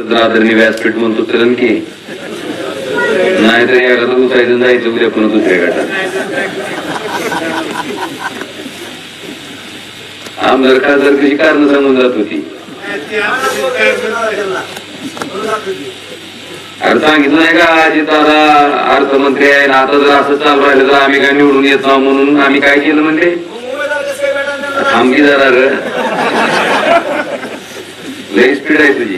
आदरणीय व्यासपीठ म्हणतो चलन की नाहीतर या गटात उसायचं जायचं उद्या पुन्हा दुसऱ्या गटात. आमदार खासदार कशी कारण सांगून जात होती? अरे सांगितलं नाही का अजित दादा अर्थमंत्री आहे आणि आता जर असं चालू राहिलं तर आम्ही काय निवडून येत नाहो म्हणून आम्ही काय केलं म्हणते थांबकी जरा ग. लई स्पीड आहे तुझी.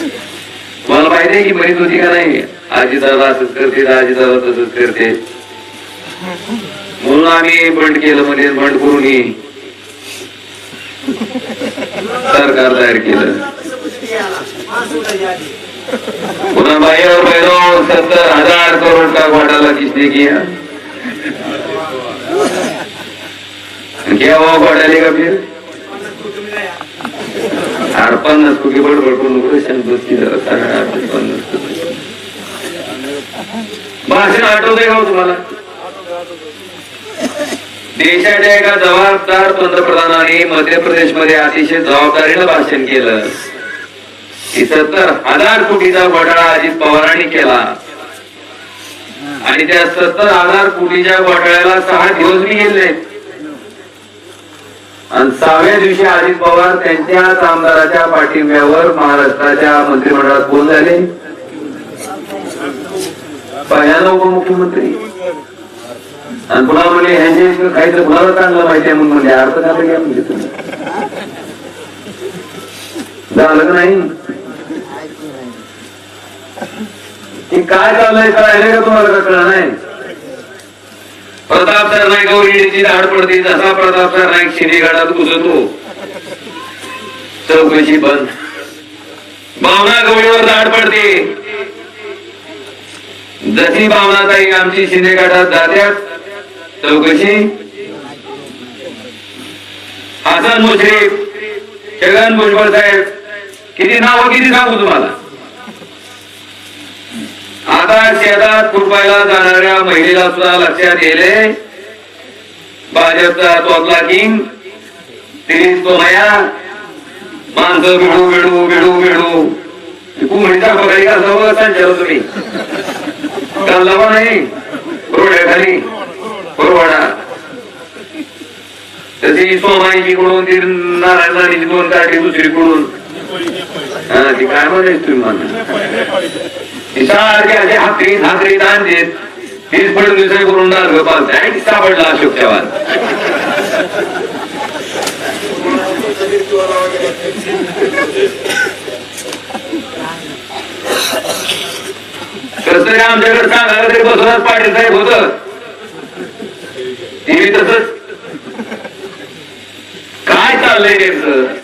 तुम्हाला माहिती आहे की म्हणत होती का नाही? आजी दादा असंच करते आजी दादा तसंच करते. म्हणून आम्ही बंड केलं म्हणजे बंड करून सरकार तयार केलं. पुन्हा बाहेर बहनों सत्तर हजार करोड़ का घोटाला किसने किया क्या हुआ घोटाले का फिर? आठ पन्नास कोटी बडबड करून नको रे, पन्नास कोटी. भाषण आठवतंय का हो तुम्हाला? देशाच्या एका जबाबदार पंतप्रधानाने मध्य प्रदेशमध्ये अतिशय जबाबदारीनं भाषण केलं. की सत्तर हजार कोटीचा घोटाळा अजित पवारांनी केला. आणि त्या सत्तर हजार कोटीच्या घोटाळ्याला सहा दिवस मी गेले. आणि सहाव्या दिवशी अजित पवार त्यांच्याच आमदाराच्या पाठिंब्यावर महाराष्ट्राच्या मंत्रिमंडळात कोण झाले. पहिल्यांदा उपमुख्यमंत्री. आणि पुन्हा म्हणजे ह्यांचे काहीतरी कुणाला चांगलं माहिती आहे म्हणून म्हणजे अर्थ का घ्या म्हणजे तुम्ही. झालं का नाही? ते काय चाललंय कळायला का तुम्हाला का कळलं नाही? प्रताप सरनाईक गौरीची धाड पडते जसा प्रताप सरनाईक शिनेगाडात घुसतो. चौकशी बंद. भावना गवळीवर धाड पडते. जशी भावनाताई आमची शिंदेगडात जात्यात चौकशी. हसन मुश्रीफ छगन भुजबळ साहेब किती नाव किती सांगू तुम्हाला? आता शेतात खुरपायला जाणाऱ्या महिलेला सुद्धा लक्षात येले भाजपचा तोतला किंग तिरीस तो नया माणसं बिडू बिडू बिडू बिडू. कुमडीचा बघाई का सर्व संचार हो तुम्ही? कालवा नाही रोड्याखाली बरोबर तशी सोमाईची कडून ती नारायणाची दोन काढली दुसरीकडून. हा ती काय म्हणायची तुम्ही म्हणा सारखे असे हाकरी हाकरी दान देत तीस पडून फडणवीस करून गोपाल पालताय ती सापडला अशोक चव्हाण. कसं तरी आमच्याकडे सांगायला तरी बसूनच पाटील साहेब होत. टीव्ही तसंच. काय चाललंय नेमकं?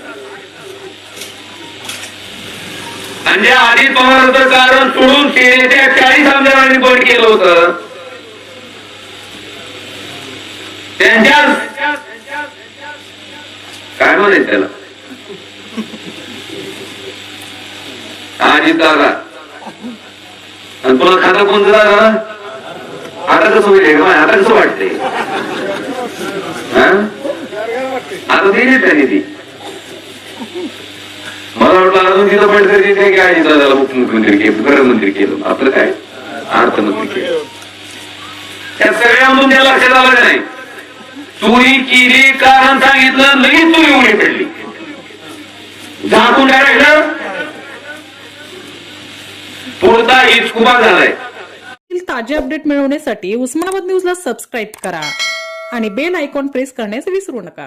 म्हणजे आधी पवार होतं कारण होत. त्यांच्या काय म्हणायचं त्याला? आजी दादा आणि तुला खाता कोणतं दादा आता कसं होईल आता कसं वाटतंय? आता दिली त्यांनी ती. मला वाटलं अजून तिथं पण तरी काय दादाला उपमुख्यमंत्री केलं गृहमंत्री केलं. आपलं काय? अर्थमंत्री केलं त्या सगळ्या मुद्द्या लक्षात आलं का नाही. चोरी केली कारण सांगितलं लगेच चोरी उडी पडली. झाकून काय राहिलं पुरता हिचकुबा झालाय ताजे अपडेट मिळवण्यासाठी उस्मानाबाद न्यूजला सबस्क्राईब करा आणि बेल आयकॉन प्रेस करण्यास विसरू नका.